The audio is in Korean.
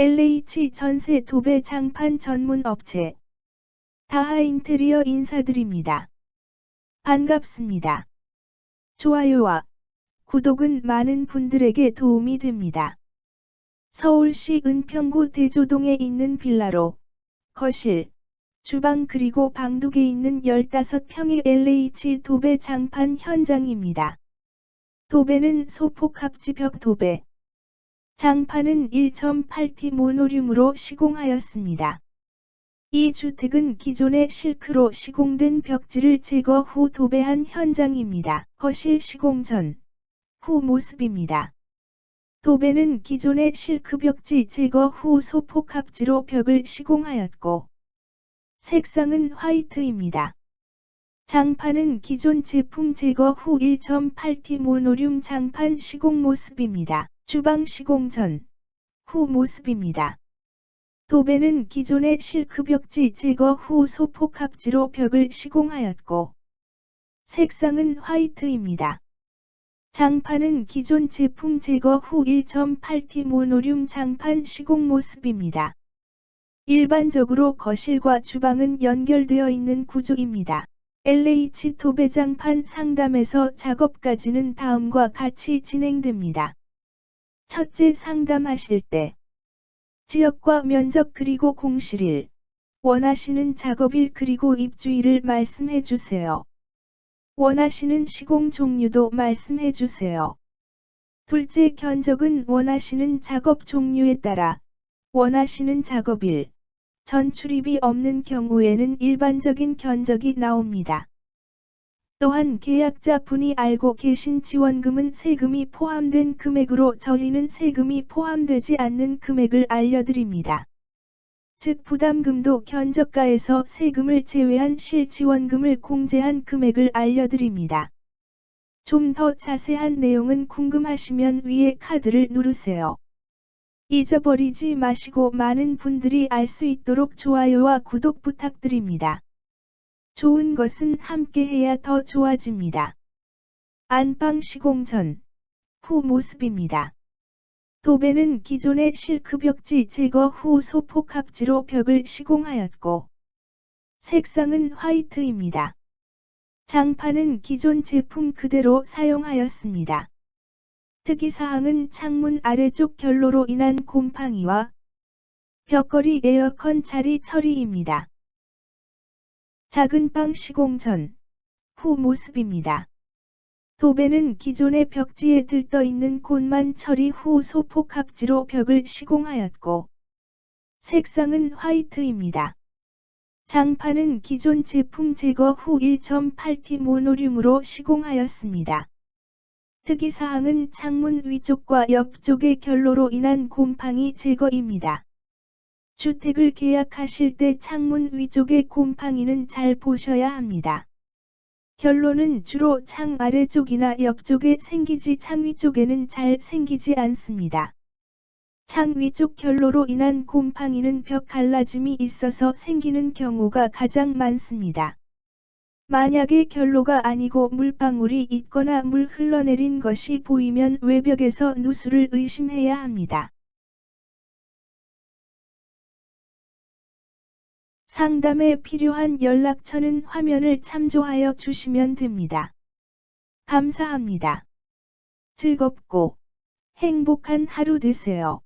LH 전세 도배 장판 전문 업체 다하 인테리어 인사드립니다. 반갑습니다. 좋아요와 구독은 많은 분들에게 도움이 됩니다. 서울시 은평구 대조동에 있는 빌라로 거실, 주방 그리고 방두개 있는 15평의 LH 도배 장판 현장입니다. 도배는 소폭 합지벽 도배. 장판은 1.8T 모노륨으로 시공하였습니다. 이 주택은 기존의 실크로 시공된 벽지를 제거 후 도배한 현장입니다. 거실 시공 전, 후 모습입니다. 도배는 기존의 실크 벽지 제거 후 소폭 합지로 벽을 시공하였고, 색상은 화이트입니다. 장판은 기존 제품 제거 후 1.8T 모노륨 장판 시공 모습입니다. 주방 시공 전, 후 모습입니다. 도배는 기존의 실크 벽지 제거 후 소폭 합지로 벽을 시공하였고, 색상은 화이트입니다. 장판은 기존 제품 제거 후 1.8T 모노륨 장판 시공 모습입니다. 일반적으로 거실과 주방은 연결되어 있는 구조입니다. LH 도배장판 상담에서 작업까지는 다음과 같이 진행됩니다. 첫째 상담하실 때 지역과 면적 그리고 공실일 원하시는 작업일 그리고 입주일을 말씀해 주세요. 원하시는 시공 종류도 말씀해 주세요. 둘째 견적은 원하시는 작업 종류에 따라 원하시는 작업일, 전출입이 없는 경우에는 일반적인 견적이 나옵니다. 또한 계약자 분이 알고 계신 지원금은 세금이 포함된 금액으로 저희는 세금이 포함되지 않는 금액을 알려드립니다. 즉 부담금도 견적가에서 세금을 제외한 실지원금을 공제한 금액을 알려드립니다. 좀 더 자세한 내용은 궁금하시면 위에 카드를 누르세요. 잊어버리지 마시고 많은 분들이 알 수 있도록 좋아요와 구독 부탁드립니다. 좋은 것은 함께 해야 더 좋아집니다. 안방 시공 전, 후 모습입니다. 도배는 기존의 실크 벽지 제거 후 소폭 합지로 벽을 시공하였고, 색상은 화이트입니다. 장판은 기존 제품 그대로 사용하였습니다. 특이사항은 창문 아래쪽 결로로 인한 곰팡이와 벽걸이 에어컨 자리 처리입니다. 작은 방 시공 전, 후 모습입니다. 도배는 기존의 벽지에 들떠 있는 곳만 처리 후 소폭 합지로 벽을 시공하였고, 색상은 화이트입니다. 장판은 기존 제품 제거 후 1.8T 모노륨으로 시공하였습니다. 특이사항은 창문 위쪽과 옆쪽의 결로로 인한 곰팡이 제거입니다. 주택을 계약하실 때 창문 위쪽의 곰팡이는 잘 보셔야 합니다. 결로는 주로 창 아래쪽이나 옆쪽에 생기지 창 위쪽에는 잘 생기지 않습니다. 창 위쪽 결로로 인한 곰팡이는 벽 갈라짐이 있어서 생기는 경우가 가장 많습니다. 만약에 결로가 아니고 물방울이 있거나 물 흘러내린 것이 보이면 외벽에서 누수를 의심해야 합니다. 상담에 필요한 연락처는 화면을 참조하여 주시면 됩니다. 감사합니다. 즐겁고 행복한 하루 되세요.